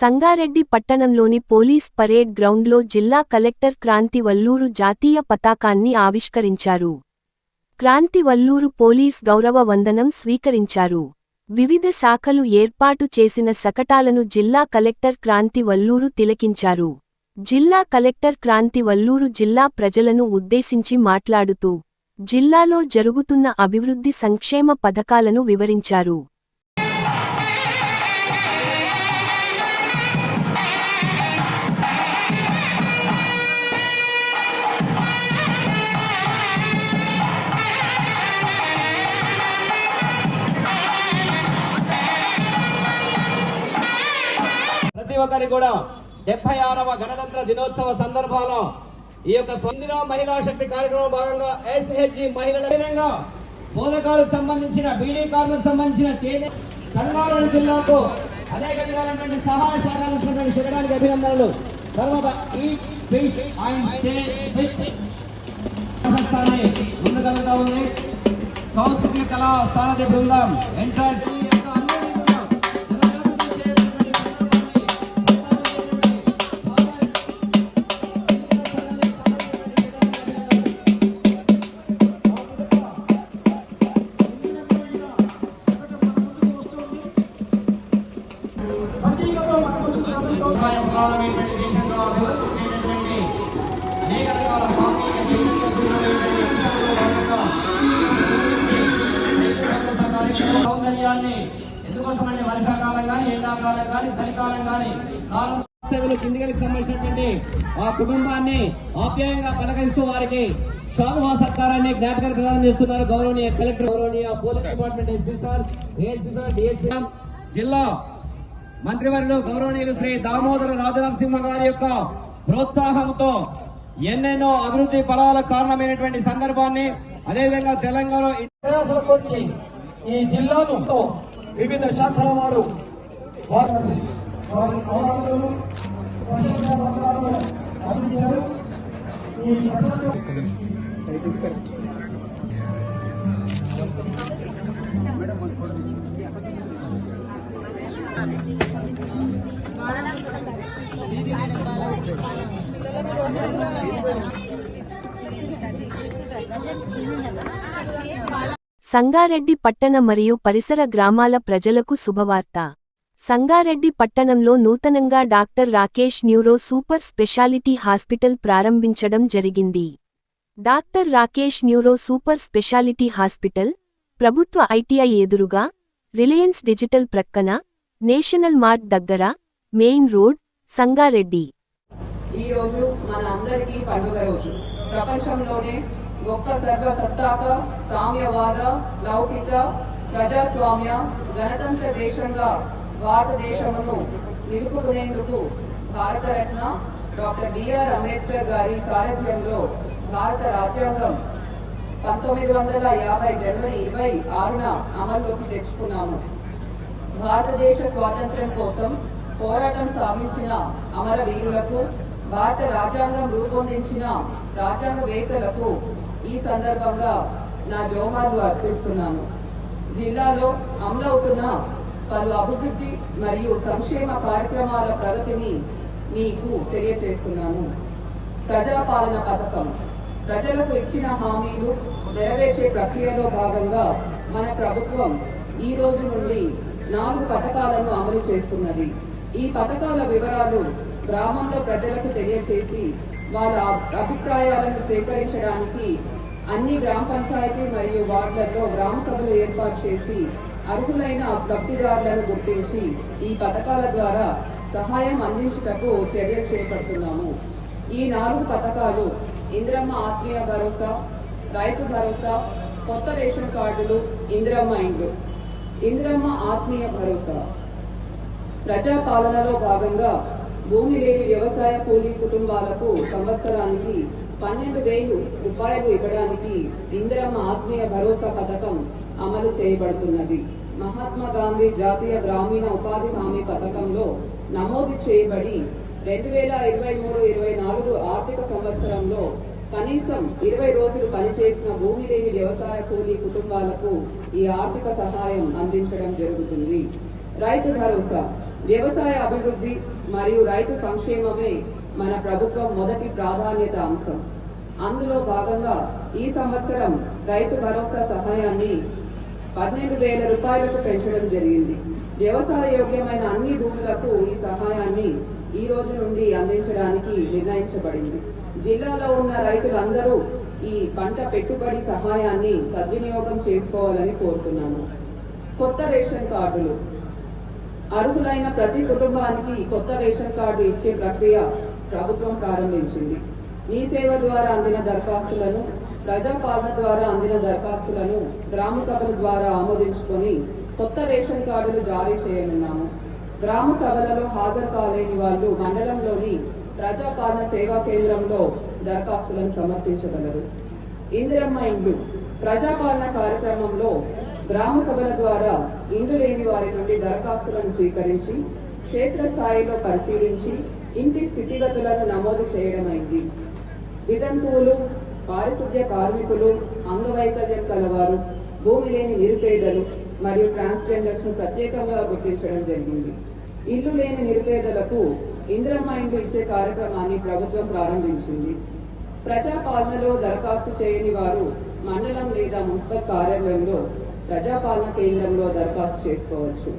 సంగారెడ్డి పట్టణంలోని police parade గ్రౌండ్లో జిల్లా కలెక్టర్ క్రాంతి వల్లూరు జాతీయ పతాకాన్ని ఆవిష్కరించారు. క్రాంతి వల్లూరు పోలీస్ గౌరవ వందనం స్వీకరించారు. వివిధ శాఖలు ఏర్పాటు చేసిన శకటాలను జిల్లా కలెక్టర్ క్రాంతి వల్లూరు తిలకించారు. జిల్లా కలెక్టర్ క్రాంతి వల్లూరు జిల్లా ప్రజలను ఉద్దేశించి మాట్లాడుతూ జిల్లాలో జరుగుతున్న అభివృద్ధి సంక్షేమ పథకాలను వివరించారు. ఒక్కరికి కూడా డెబ్బై ఆరవ గణతంత్ర దినోత్సవ సందర్భంలో ఈ యొక్క స్వందిన మహిళా శక్తి కార్యక్రమం భాగంగా ఎస్హెచ్జి మహిళల విధంగా బోధకాలకు సంబంధించిన బీడీ కార్మికులకు సంబంధించిన చేనే సంగారెడ్డి జిల్లాకు అనేక విధాలైనటువంటి సహాయ సహకారాలు చేయడానికి అభినందనలు. తర్వాత ఈ ఫిష్ అండ్ స్టే ముందుకెళ్తా ఉంది. సాంస్కృతిక కళా సారథి బృందం ఎంటర్ ఉపాయకాలమైనటువంటి దేశంలో అభివృద్ధి అనేక రకాల భాగంగా సౌందర్యాన్ని ఎందుకోసమంటే వర్షాకాలం కానీ ఎండాకాలం కానీ చలికాలం కానీ కాలం సేవలు సంబంధించినటువంటి ఆ కుటుంబాన్ని ఆప్యాయంగా పలకరిస్తూ వారికి శాలువా సత్కారాన్ని జ్ఞాపకం ప్రదానం చేస్తున్నారు గౌరవనీయ కలెక్టర్ గౌరవనీయ police department SP sir ASP sir జిల్లా మంత్రివర్యులు గౌరవనీయులు శ్రీ దామోదర రాజనరసింహ గారి యొక్క ప్రోత్సాహంతో ఎన్నెన్నో అభివృద్ధి ఫలాలకు కారణమైనటువంటి సందర్భాన్ని అదేవిధంగా తెలంగాణ ఈ జిల్లాను వివిధ శాఖల వారు వారు సంగారెడ్డి పట్టణ మరియు పరిసర గ్రామాల ప్రజలకు శుభవార్త. సంగారెడ్డి పట్టణంలో నూతనంగా doctor Rakesh neuro super speciality hospital ప్రారంభించడం జరిగింది. Doctor Rakesh neuro super speciality hospital ప్రభుత్వ ఐటీఐ ఎదురుగా రిలయన్స్ డిజిటల్ ప్రక్కన నేషనల్ మార్ట్ దగ్గర మెయిన్ రోడ్ సంగారెడ్డి. ఈ రోజు మన అందరికీ పండుగ రోజు. ప్రపంచంలోనే గొప్ప సర్వసత్తాక సామ్యవాద లౌకిక ప్రజాస్వామ్య గణతంత్ర దేశంగా భారతదేశమును నిలుపుకునేందుకు Bharat Ratna doctor B R Ambedkar గారి సారథ్యంలో భారత రాజ్యాంగం పంతొమ్మిది వందల యాభై జనవరి ఇరవై ఆరున అమల్లోకి తెచ్చుకున్నాము. భారతదేశ స్వాతంత్ర్యం కోసం పోరాటం సాగించిన అమరవీరులకు భారత రాజ్యాంగం రూపొందించిన రాజ్యాంగవేత్తలకు ఈ సందర్భంగా నా జోహార్లు అర్పిస్తున్నాను. జిల్లాలో అమలవుతున్న పలు అభివృద్ధి మరియు సంక్షేమ కార్యక్రమాల ప్రగతిని మీకు తెలియచేస్తున్నాను. ప్రజాపాలన పథకం. ప్రజలకు ఇచ్చిన హామీలు నెరవేర్చే ప్రక్రియలో భాగంగా మన ప్రభుత్వం ఈ రోజు నుండి నాలుగు పథకాలను అమలు చేస్తున్నది. ఈ పథకాల వివరాలు గ్రామంలో ప్రజలకు తెలియచేసి వాళ్ళ అభిప్రాయాలను సేకరించడానికి అన్ని గ్రామ పంచాయతీ మరియు వార్డులలో గ్రామ సభలు ఏర్పాటు చేసి అర్హులైన లబ్ధిదారులను గుర్తించి ఈ పథకాల ద్వారా సహాయం అందించుటకు చర్యలు చేపడుతున్నాము. ఈ నాలుగు పథకాలు ఇందిరమ్మ ఆత్మీయ భరోసా రైతు భరోసా కొత్త రేషన్ కార్డులు ఇందిరమ్మ ఇండ్లు. ఇంద్రమ్మ ఆత్మీయ భరోసా. ప్రజాపాలనలో భాగంగా భూమి లేని వ్యవసాయ కూలీ కుటుంబాలకు సంవత్సరానికి పన్నెండు వేలు రూపాయలు ఇవ్వడానికి ఇందిరమ్మ ఆత్మీయ భరోసా పథకం అమలు చేయబడుతున్నది. మహాత్మా గాంధీ జాతీయ గ్రామీణ ఉపాధి హామీ పథకంలో నమోదు చేయబడి రెండు వేల ఇరవై మూడు ఇరవై నాలుగు ఆర్థిక సంవత్సరంలో కనీసం ఇరవై రోజులు పనిచేసిన భూమి లేని వ్యవసాయ కూలీ కుటుంబాలకు ఈ ఆర్థిక సహాయం అందించడం జరుగుతుంది. రైతు భరోసా. వ్యవసాయ అభివృద్ధి మరియు రైతు సంక్షేమమే మన ప్రభుత్వం మొదటి ప్రాధాన్యత అంశం. అందులో భాగంగా ఈ సంవత్సరం రైతు భరోసా సహాయాన్ని పన్నెండు వేల రూపాయలకు పెంచడం జరిగింది. వ్యవసాయ యోగ్యమైన అన్ని భూములకు ఈ సహాయాన్ని ఈ రోజు నుండి అందించడానికి నిర్ణయించబడింది. జిల్లాలో ఉన్న రైతులందరూ ఈ పంట పెట్టుబడి సహాయాన్ని సద్వినియోగం చేసుకోవాలని కోరుతున్నాను కొత్త రేషన్ కార్డులు. అర్హులైన ప్రతి కుటుంబానికి కొత్త రేషన్ కార్డు ఇచ్చే ప్రక్రియ ప్రభుత్వం ప్రారంభించింది. మీ సేవ ద్వారా అందిన దరఖాస్తులను ప్రజాపాలన ద్వారా అందిన దరఖాస్తులను గ్రామ సభల ద్వారా ఆమోదించుకొని కొత్త రేషన్ కార్డులు జారీ చేయనున్నాము. గ్రామ సభలలో హాజరు కాలేని వాళ్ళు మండలంలోని ప్రజాపాలన సేవా కేంద్రంలో దరఖాస్తులను సమర్పించగలరు. ఇందిరమ్మ ఇండ్లు ప్రజాపాలన కార్యక్రమంలో గ్రామ సభల ద్వారా ఇండ్లు లేని వారి నుండి దరఖాస్తులను స్వీకరించి క్షేత్రస్థాయిలో పరిశీలించి ఇంటి స్థితిగతులను నమోదు చేయడమైంది వితంతువులు పారిశుద్ధ్య కార్మికులు అంగవైకల్యం కలవారు భూమి లేని నిరుపేదలు మరియు ట్రాన్స్జెండర్స్ను ప్రత్యేకంగా గుర్తించడం జరిగింది. ఇల్లు లేని నిరుపేదలకు ఇందిరమ్మ ఇండ్లు ఇచ్చే కార్యక్రమాన్ని ప్రభుత్వం ప్రారంభించింది. ప్రజాపాలనలో దరఖాస్తు చేయని వారు మండలం లేదా మున్సిపల్ కార్యాలయంలో ప్రజాపాలన కేంద్రంలో దరఖాస్తు చేసుకోవచ్చు.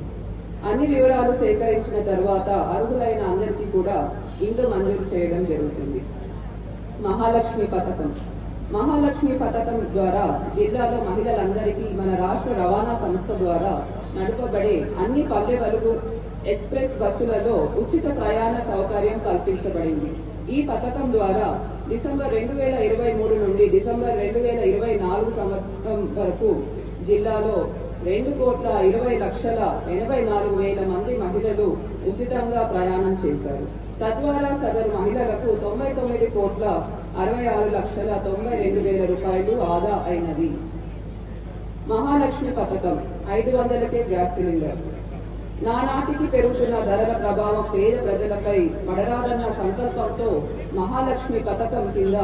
అన్ని వివరాలు సేకరించిన తర్వాత అర్హులైన అందరికీ కూడా ఇండ్లు మంజూరు చేయడం జరుగుతుంది. మహాలక్ష్మి పథకం. మహాలక్ష్మి పథకం ద్వారా జిల్లాలో మహిళలందరికీ మన రాష్ట్ర రవాణా సంస్థ ద్వారా నడపబడే అన్ని పల్లె వెలుగు ఎక్స్ప్రెస్ బస్సులలో ఉచిత ప్రయాణ సౌకర్యం కల్పించబడింది. ఈ పథకం ద్వారా డిసెంబర్ రెండు వేల ఇరవై మూడు నుండి డిసెంబర్ రెండు వేల ఇరవై నాలుగు సంవత్సరం వరకు జిల్లాలో రెండు కోట్ల ఇరవై లక్షల ఎనభై నాలుగు వేల మంది మహిళలు ఉచితంగా ప్రయాణం చేశారు. తద్వారా సదరు మహిళలకు తొంభై తొమ్మిది కోట్ల అరవై ఆరు లక్షల తొంభై రెండు వేల రూపాయలు ఆదా అయినది. మహాలక్ష్మి పథకం ఐదు వందలకే గ్యాస్ సిలిండర్. నానాటికి పెరుగుతున్న ధరల ప్రభావం పేద ప్రజలపై పడరాదన్న సంకల్పంతో మహాలక్ష్మి పథకం కింద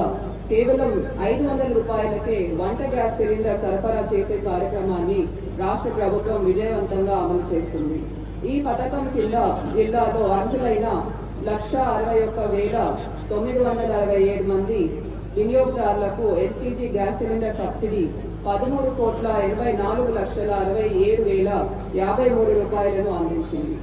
కేవలం ఐదు వందల రూపాయలకే వంట గ్యాస్ సిలిండర్ సరఫరా చేసే కార్యక్రమాన్ని రాష్ట్ర ప్రభుత్వం విజయవంతంగా అమలు చేస్తుంది. ఈ పథకం కింద జిల్లాలో అర్హులైన లక్ష అరవై ఒక్క వేల తొమ్మిది వందల అరవై ఏడు మంది వినియోగదారులకు ఎల్పీజీ గ్యాస్ సిలిండర్ సబ్సిడీ పదమూడు కోట్ల ఎనభై నాలుగు లక్షల అరవై ఏడు వేల యాభై మూడు రూపాయలను అందించింది